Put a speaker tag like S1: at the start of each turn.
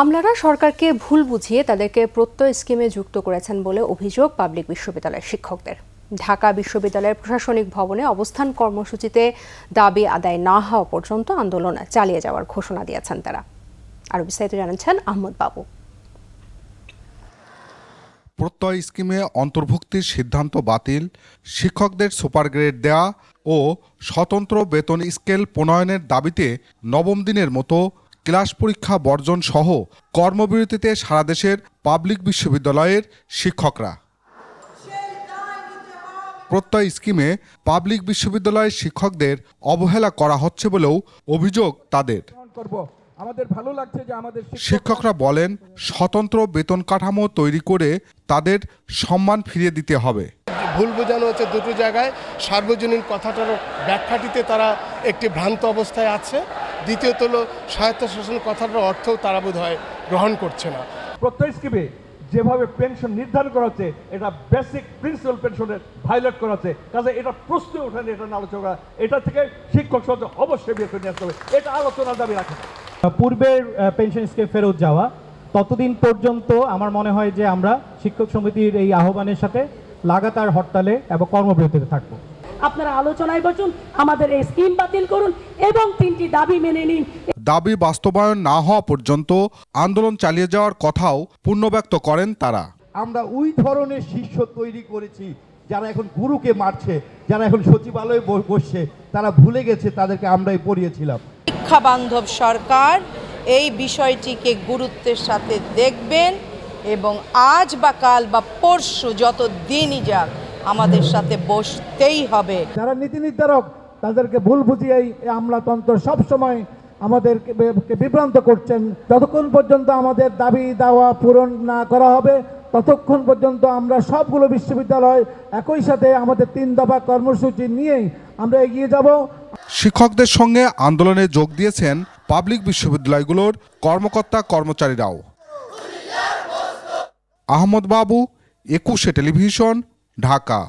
S1: আমলারা সরকারকে ভুল বুঝিয়ে তাদেরকে প্রত্যয় স্কিমে যুক্ত করেছেন বলে অভিযোগ পাবলিক বিশ্ববিদ্যালয়ের শিক্ষকদের। ঢাকা বিশ্ববিদ্যালয়ের প্রশাসনিক ভবনে অবস্থান কর্মসূচিতে দাবি আদায় না হওয়া পর্যন্ত আন্দোলন চালিয়ে যাওয়ার ঘোষণা দিয়েছেন তারা। আরও বিস্তারিত জানাচ্ছেন আহমদ বাবু।
S2: প্রত্যয় স্কিমে অন্তর্ভুক্তির সিদ্ধান্ত বাতিল, শিক্ষকদের সুপার গ্রেড দেয়া ও স্বতন্ত্র বেতন স্কেল প্রণয়নের দাবিতে নবম দিনের মতো ক্লাস পরীক্ষা বর্জন সহ কর্মবিরতিতে সারা দেশের পাবলিক বিশ্ববিদ্যালয়ের শিক্ষকরা। প্রত্যয় স্কিমে পাবলিক বিশ্ববিদ্যালয়ের শিক্ষকদের অবহেলা করা হচ্ছে বলেও অভিযোগ তাদের।
S3: আমাদের ভালো লাগছে যে আমাদের
S2: শিক্ষকরা বলেন, স্বতন্ত্র বেতন কাঠামো তৈরি করে তাদের সম্মান ফিরিয়ে দিতে হবে।
S4: ভুল বোঝানো হচ্ছে দুটো জায়গায়, সার্বজনীন কথাটার ব্যাখ্যাটিতে তারা একটি ভ্রান্ত অবস্থায় আছে। দ্বিতীয়ত হলো স্বায়ত্তশাসন কথাটার অর্থও তারা বোধ হয় গ্রহণ করছে না।
S3: প্রত্যয় স্কিমে যেভাবে পেনশন নির্ধারণ করা হচ্ছে এটা বেসিক প্রিন্সিপাল পেনশনের ভায়োলেট করা হচ্ছে। কাজে এটা প্রশ্ন ওঠেনি এটা আলোচনা করা। এটা থেকে শিক্ষক সমাজ অবশ্যই বের করে নিয়ে আসতে হবে। এটা আলোচনার দাবি রাখে।
S5: পূর্বের পেনশন স্কিম ফেরত যাওয়া ততদিন পর্যন্ত আমার মনে হয় যে আমরা শিক্ষক সমিতির এই আহ্বানের সাথে লাগাতার হরতালে এবং কর্মবিরতিতে থাকব।
S6: আপনারা আলোচনায় বসুন আমাদের এই স্কিম বাতিল করুন এবং তিনটি দাবি মেনে নিন।
S2: দাবি বাস্তবায়ন না হওয়া পর্যন্ত আন্দোলন চালিয়ে যাওয়ার কথাও পুনর্ব্যক্ত করেন তারা।
S7: আমরা ওই ধরনের শিষ্য তৈরি করেছি যারা এখন গুরুকে মারছে যারা এখন সচিবালয়ে ব- বসছে তারা ভুলে গেছে তাদেরকে আমরাই পড়িয়েছিলাম।
S8: শিক্ষা বান্ধব সরকার এই বিষয়টিকে গুরুত্বের সাথে দেখবেন এবং আজ বা কাল বা পরশু যত দিনই যাক আমাদের সাথে বসতেই হবে।
S7: যারা নীতি নির্ধারক তাদেরকে ভুল বুঝিয়ে এই আমলাতন্ত্র সবসময় আমাদেরকে বিভ্রান্ত করছেন। যতক্ষণ পর্যন্ত আমাদের দাবি দাওয়া পূরণ না করা হবে ততক্ষণ পর্যন্ত আমরা সবগুলো বিশ্ববিদ্যালয় একই সাথে আমাদের তিন দফা কর্মসূচি নিয়েই আমরা এগিয়ে যাব।
S2: শিক্ষকদের সঙ্গে আন্দোলনে যোগ দিয়েছেন পাবলিক বিশ্ববিদ্যালয়গুলোর কর্মকর্তা কর্মচারীরাও। আহমদ বাবু একুশে টেলিভিশন ঢাকা